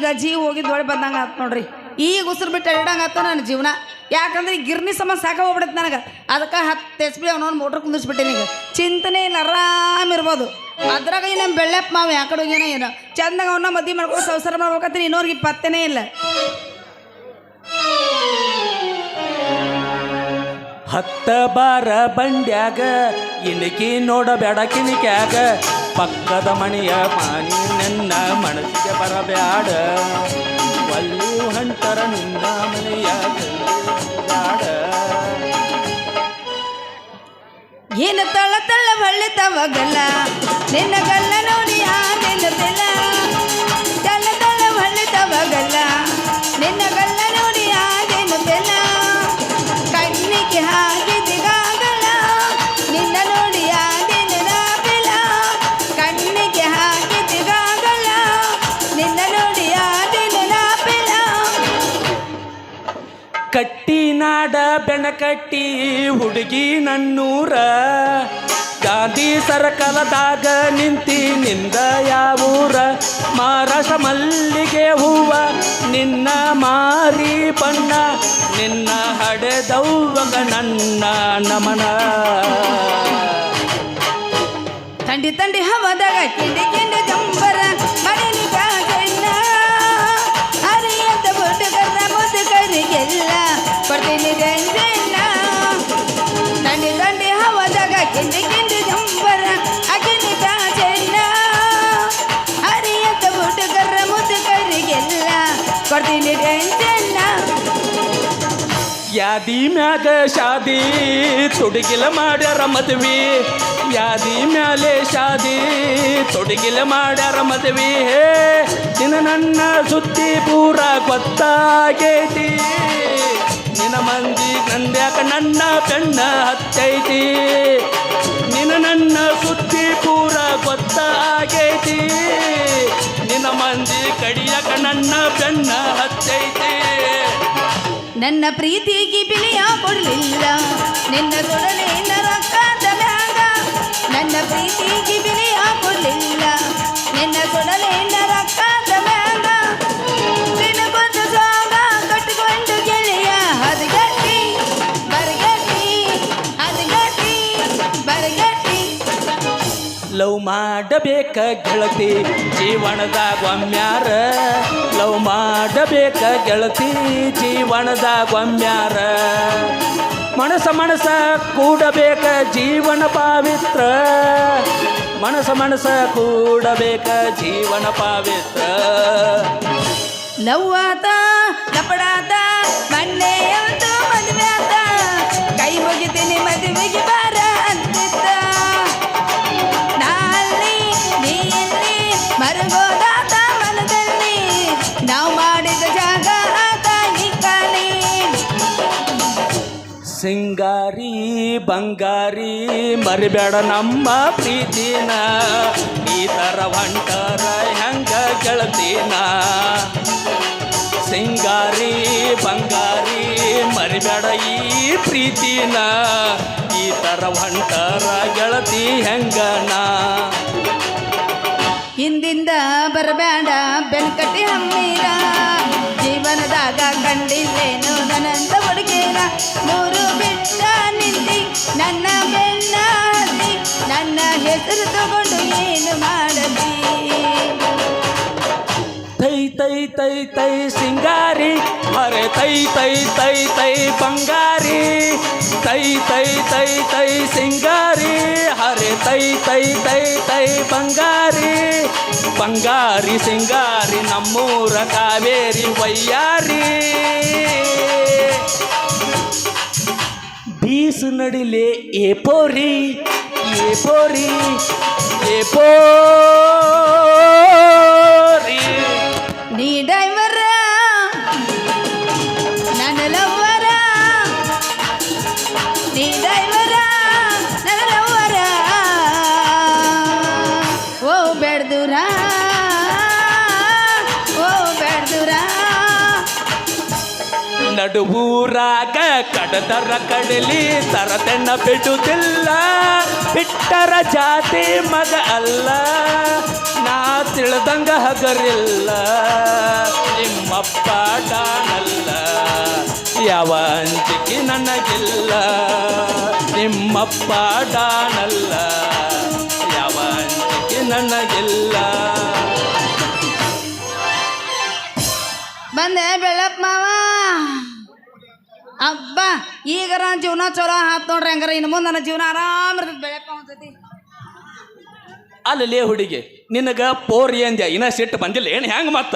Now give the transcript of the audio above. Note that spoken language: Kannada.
ಈಗ ಜೀವ ಹೋಗಿ ದೊಡ್ಡ ಬಂದಂಗೆ ಆತ್ ನೋಡ್ರಿ. ಈಗ ಉಸಿರು ಬಿಟ್ಟು ಎರಡಂಗೆ ಆತ ನನ್ನ ಜೀವನ. ಯಾಕಂದ್ರೆ ಗಿರ್ನಿ ಸಮ ಸಾಕ ಹೋಗ್ಬಿಡತ್ತೆ ನನಗೆ. ಅದಕ್ಕೆ ಹತ್ತು ಎಸ್ ಬಿ ಅವನೊಂದು ಮೋಟ್ರ್ ಕುಂದಿಸ್ಬಿಟ್ಟೀನಿ ಈಗ. ಚಿಂತನೆ ಇಲ್ಲ, ಆರಾಮ್ ಇರ್ಬೋದು. ಅದ್ರಾಗ ಈ ನಮ್ಮ ಬೆಳ್ಳೆಪ್ಪ ಮಾವು ಯಾಕಡೆ ಹೋಗ್ಯಾನ ಏನೋ ಚಂದಾಗ ಅವನ್ನ ಮದ್ವೆ ಮಾಡ್ಕೊಂಡು ಸಂಸಾರ ಮಾಡ್ಬೇಕಂತೀನಿ ಇನ್ನೋರ್ಗೆ ಪತ್ತೆನೇ ಇಲ್ಲ. ಹತ್ತ ಬಾರ ಬಂಡ್ಯಾಗ ಇಣಕಿ ನೋಡಬೇಡ ಕಿಣಿಕ್ಯಾಗ ಪಕ್ಕದ ಮಣಿಯ ಮಾನಿ ನನ್ನ ಮನಸ್ಸಿಗೆ ಬರಬ್ಯಾಡ. ಒಲ್ಲಿ ಹಂತರ ನಿನ್ನ ಮನೆಯ ಏನು ತಳ ತಳ ಬಳ್ಳಿ ತವಗಲ್ಲ, ನಿನ್ನ ಗಲ್ಲ ನಾಡ ಬೆಣಕಟ್ಟಿ ಹುಡುಗಿ ನನ್ನೂರ. ಗಾಂಧಿ ಸರಕಲದಾಗ ನಿಂತಿ ನಿಂದ ಯಾವೂರ. ಮಾರಸ ಮಲ್ಲಿಗೆ ಹೂವ, ನಿನ್ನ ಮಾರಿ ಬಣ್ಣ, ನಿನ್ನ ಹಡೆದವ್ವಗ ನನ್ನ ನಮನ. ತಂಡಿ ತಂಡಿ ಹವದಾಗ ಕಿಂಡಿ ಕಿಂಡಿ ಜಂಬರ ಮ್ಯಾಗ ಶಾದಿ ತೊಡಗಿಲ ಮಾಡ್ಯಾರ ಮದ್ವಿ. ಯಾದಿ ಮ್ಯಾಲೆ ಶಾದಿ ತೊಡಗಿಲ ಮಾಡ್ಯಾರ ಮದ್ವಿ. ಹೇ, ನಿನ್ನ ನನ್ನ ಸುದ್ದಿ ಪೂರ ಗೊತ್ತಾಗೈತಿ. ನಿನ್ನ ಮಂದಿ ನಂದ್ಯಾಕ ನನ್ನ ಬೆನ್ನ ಹತ್ತೈತಿ. ನಿನ್ನ ನನ್ನ ಸುದ್ದಿ ಪೂರ ಗೊತ್ತಾಗೈತಿ. ನಿನ್ನ ಮಂದಿ ಕಡಿಯಕ ನನ್ನ ಬೆನ್ನ ಹತ್ತೈತಿ. ನನ್ನ ಪ್ರೀತಿಗೆ ಬಿಲಿಯ ಕೊಡಲಿಲ್ಲ. ನಿನ್ನ ಕೊಡಲಿಲ್ಲ ರೊಕ್ಕದ ಮ್ಯಾಗ ನನ್ನ ಪ್ರೀತಿಗೆ ಬಿಲಿಯ ಕೊಡಲಿಲ್ಲ. ನಿನ್ನ ಕೊಡಲಿಲ್ಲ ರೊಕ್ಕದ ಮ್ಯಾಗ ದಿನಕ್ಕೊಂದು ಸಾಗ ಕಟ್ಟಿಕೊಂಡು ಗೆಳೆಯ ಹದಗಟ್ಟಿ ಬರಗಟ್ಟಿ ಹದಗಟ್ಟಿ ಬರಗಟ್ಟಿ. ಲವ್ ಮಾಡಬೇಕ ಗೆಳತಿ, ಜೀವನದಾಗ ಒಮ್ಮ್ಯಾರ ಮಾಡಬೇಕ ಗೆಳತಿ ಜೀವನದ ಗೊಮ್ಯಾರ ಮನಸ ಮನಸ ಕೂಡಬೇಕ ಜೀವನ ಪಾವಿತ್ರ. ಮನಸ ಮನಸ ಕೂಡಬೇಕ ಜೀವನ ಪಾವಿತ್ರ. ಲವ್ವಾತ ಲಪಡಾತ ಮಣ್ಣೆ ಮದುವೆ ಆತ. ಕೈ ಮುಗಿತೀನಿ ಮದುವೆಗೆ ಸಿಂಗಾರಿ, ಬಂಗಾರಿ, ಮರಿಬೇಡ ನಮ್ಮ ಪ್ರೀತಿನ. ಈ ಥರ ಹೊಂಟರ ಹೆಂಗ ಗೆಳತಿನ? ಸಿಂಗಾರಿ, ಬಂಗಾರಿ, ಮರಿಬೇಡ ಈ ಪ್ರೀತಿನ. ಈ ಥರ ಹೊಂಟರ ಗೆಳತಿ ಹೆಂಗನ? ಹಿಂದಿಂದ ಬರಬೇಡ ಬೆನ್ಕಟ್ಟಿ ಹಮ್ಮೀರ ಜೀವನದಾಗ ಕಂಡಿಲ್ಲೇನು ನನ್ನಂತ ಹುಡುಗೀರ. ನೂರು ತೈ ತೈ ಸಿಂಗಾರಿ. ಅರೆ ತೈ ತೈ ತೈ ತೈ ಬಂಗಾರಿ. ತೈ ತೈ ತೈ ತೈ ಸಿಂಗಾರಿ. ಹರೆ ತೈ ತೈ ತೈ ತೈ ಬಂಗಾರಿ. ಬಂಗಾರಿ ಸಿಂಗಾರಿ ನಮ್ಮೂರ ಕಾವೇರಿ ವಯ್ಯಾರಿ. ಬೀಸು ನಡಿಲೆ ಏ ಪೋರಿ, ಏ ನಡುವೂರಾಗ ಕಡತರ ಕಡಲಿ ತರತೆನ್ನ ಬಿಡುದಿಲ್ಲ. ಬಿಟ್ಟರ ಜಾತಿ ಮಗ ಅಲ್ಲ. ನಾ ತಿಳಿದಂಗ ಹಗರಿಲ್ಲ. ನಿಮ್ಮಪ್ಪ ಡಾನಲ್ಲ ಯಾವ ಅಂಜಿಕೆ ನನಗಿಲ್ಲ. ನಿಮ್ಮಪ್ಪ ಡಾನಲ್ಲ ಯಾವ ಅಂಜಿಕೆ ನನಗಿಲ್ಲ. ಬಂದೆ ಬೆಳಪ್ಪ ಮಾವ. ಅಬ್ಬ ನನ್ನ ಜೀವನ ಚಲೋ ಹಾತ್ ನೋಡ್ರಿ ಹಂಗಾರ. ಇನ್ನು ಮುಂದೆ ನನ್ನ ಜೀವನ ಆರಾಮ್ ಇರ್ತೈತಿ ಬೆಳಪ್ಪ ಅನ್ಸತಿ ಅಲ್ಲಲೇ ಹುಡುಗಿ, ನಿನಗ ಪೋರಿ ಅಂದ್ಯ? ಇನ್ನ ಸಿಟ್ಟು ಬಂದಿಲ್ಲ, ಏನು ಹೆಂಗ್ ಮತ್ತ?